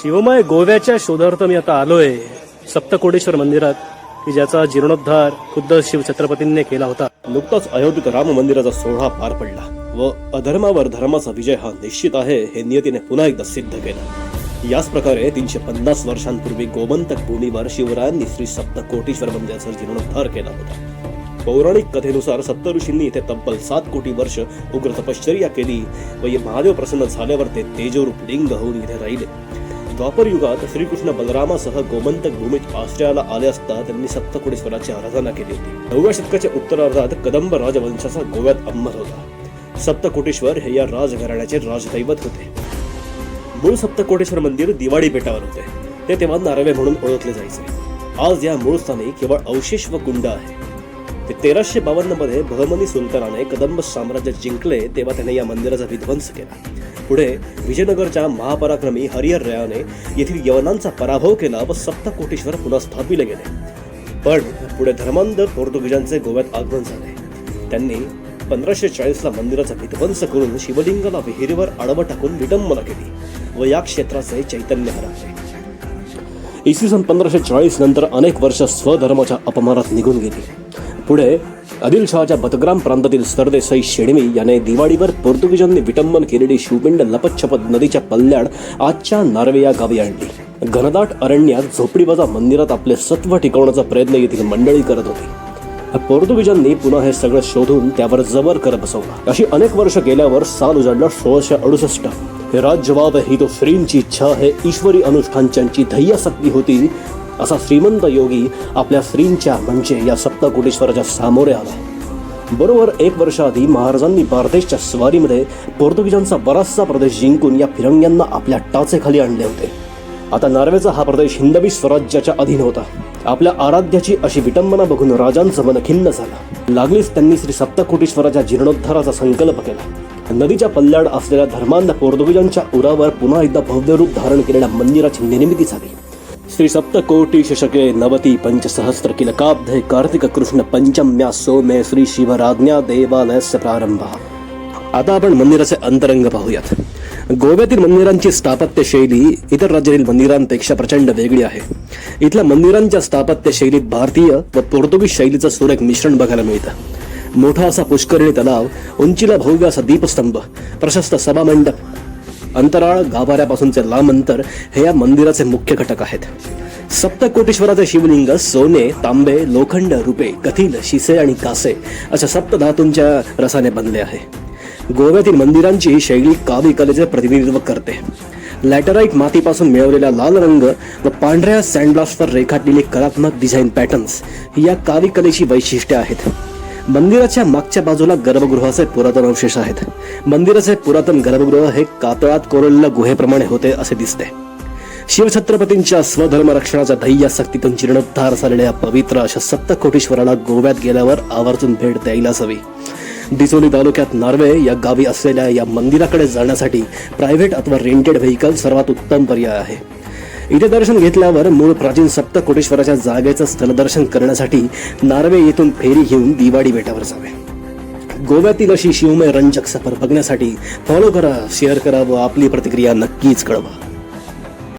शिवमय गोव्याच्या शोधार्थ मी आता आलोय. सप्तकोटेश्वर मंदिरात की ज्याचा जीर्णोद्धार खुद्द शिव छत्रपतींनी केला होता. नुकताच अयोध्येत राम मंदिराचा सोहळा पार पडला. व अधर्मावर धर्माचा विजय हा निश्चित आहे हे नियतीने पुन्हा एकदा सिद्ध केलं. याच प्रकारे तीनशे पन्नास वर्षांपूर्वी गोमंतक भूमीवर शिवरायांनी श्री सप्तकोटीश्वर मंदिराचा जीर्णोद्धार केला होता. पौराणिक कथेनुसार सप्तऋषींनी इथे तब्बल सात कोटी वर्ष उग्र तपश्चर्या केली व ये महादेव प्रसन्न झाल्यावर ते तेजोरूप लिंग होऊन इथे राहिले. द्वापर युगात श्रीकृष्ण बलरामासह गोमंतक भूमीत आश्रयाला आले असता त्यांनी सप्तकोटेश्वराची आराधना केली होती. नवव्या शतकाच्या उत्तरार्धात कदंब राजवंशाचा गोव्यात अंमल होता. सप्तकोटेश्वर हे या राजघराण्याचे राजदैवत होते. मूळ सप्तकोटेश्वर मंदिर दिवाळी बेटावर होते. ते तेव्हा नारवे म्हणून ओळखले जायचे. आज या मूळ स्थानी केवळ अवशेष व कुंड आहे. ते तेराशे बावन्नमध्ये बहमनी सुलतानाने कदंब साम्राज्य जिंकले तेव्हा त्याने या मंदिराचा विध्वंस केला. पुढे विजयनगरच्या महापराक्रमी हरिहर रयाने येथील यवनांचा पराभव केला व सप्तकोटेश्वर पुन्हा स्थापिले गेले. पण पुढे धर्मांध पोर्तुगीजांचे गोव्यात आगमन झाले. त्यांनी पंधराशे चाळीसला मंदिराचा विध्वंस करून शिवलिंगाला विहिरीवर आडवं टाकून विटंबना केली व या क्षेत्राचे चैतन्य हरवले. इसवी सन पंधराशे चाळीस नंतर अनेक वर्ष स्वधर्माच्या अपमानात निघून गेली. पुढे आदिलशहाच्या बतग्राम प्रांतातील सरदेसाई शेडमी याने दिवाळीवर पोर्तुगीजांनी विटंबन केलेली शिवपिंड लपतछपत नदीच्या पल्ल्याड आजच्या नार्वे या गावी आणली. घनदाट अरण्यात झोपडीबाजा मंदिरात आपले सत्व टिकवण्याचा प्रयत्न येथील मंडळी करत होती. पोर्तुगीजांनी पुन्हा हे सगळं शोधून त्यावर जबर कर बसवला. अशी अनेक वर्ष गेल्यावर साल उजाडला सोळाशे अडुसष्ट. हे राज्यवाद ही तो श्रींची इच्छा हे ईश्वरी अनुष्ठानच्यांची ध्येयासक्ती होती असा श्रीमंत योगी आपल्या श्रींच्या म्हणजे या सप्तकोटेश्वराच्या सामोरे आला. बरोबर एक वर्ष आधी महाराजांनी बार्देशच्या स्वारीमध्ये पोर्तुगीजांचा बराचसा प्रदेश जिंकून या फिरंग्यांना आपल्या टाचेखाली आणले होते. आता नार्वेचा हा प्रदेश हिंदवी स्वराज्याच्या अधीन होता. आपल्या आराध्याची अशी विटंबना बघून राजांचं मन खिन्न झालं. लागलीच त्यांनी श्री सप्तकोटेश्वराच्या जीर्णोद्धाराचा संकल्प केला. नदीच्या पल्ल्याड असलेल्या धर्मांध पोर्तुगीजांच्या उरावर पुन्हा एकदा भव्य रूप धारण केलेल्या मंदिराची निर्मिती झाली. శ్రీ सप्तकोटी शशके नवती पंचसहस्र किलकाब्धे कार्तिक कृष्ण पंचम्या सोमे श्री शिवराज्ञा देवालयस्य प्रारंभ आता आपण मंदिराचे अंतरंग पाहूयात। गोव्यातील मंदिरांची स्थापत्य शैली इतर राज्यातील मंदिरांपेक्षा प्रचंड वेगळी आहे. इथल्या मंदिरांच्या स्थापत्य शैलीत भारतीय व पोर्तुगीज शैलीचं सुरेख मिश्रण बघायला मिळतं. मोठा असा पुष्करिणी तलाव उंचीला भव्य असा दीपस्तंभ प्रशस्त सभामंडप अंतराळ गाभाऱ्यापासूनचे लांब अंतर हे या मंदिराचे मुख्य घटक आहेत. सप्तकोटेश्वराचे शिवलिंग सोने तांबे लोखंड रुपे कथील शिसे आणि कासे अशा सप्त धातूंच्या रसाने बनले आहे. गोव्यातील मंदिरांची ही शैली कावी कलेचे प्रतिनिधित्व करते. लॅटराईट मातीपासून मिळवलेला लाल रंग व पांढऱ्या सँडब्लास्टवर रेखाटलेली कलात्मक डिझाईन पॅटर्न्स ही या कावी कलेची वैशिष्ट्ये आहेत. मंदिराच्या मागच्या बाजूला गर्भगृहाचे पुरातन अवशेष आहेत. मंदिराचे पुरातन गर्भगृह हे कातळात कोरलेल्या गुहेप्रमाणे होते असे दिसते. शिवछत्रपतींच्या स्वधर्म रक्षणाच्या ध्येयासक्तीतून जीर्णोद्धार झालेल्या पवित्र अशा सप्तकोटीश्वराला गोव्यात गेल्यावर आवर्जून भेट द्यायलाच हवी. डिचोली तालुक्यात नार्वे या गावी असलेल्या या मंदिराकडे जाण्यासाठी प्रायव्हेट अथवा रेंटेड व्हेकल सर्वात उत्तम पर्याय आहे. इथे दर्शन घेतल्यावर मूळ प्राचीन सप्तकोटेश्वराच्या जागेचं स्थलदर्शन करण्यासाठी नार्वे येथून फेरी घेऊन दिवाडी बेटावर जावे. गोव्यातील अशी शिवमय रंजक सफर बघण्यासाठी फॉलो करा शेअर करा व आपली प्रतिक्रिया नक्कीच कळवा.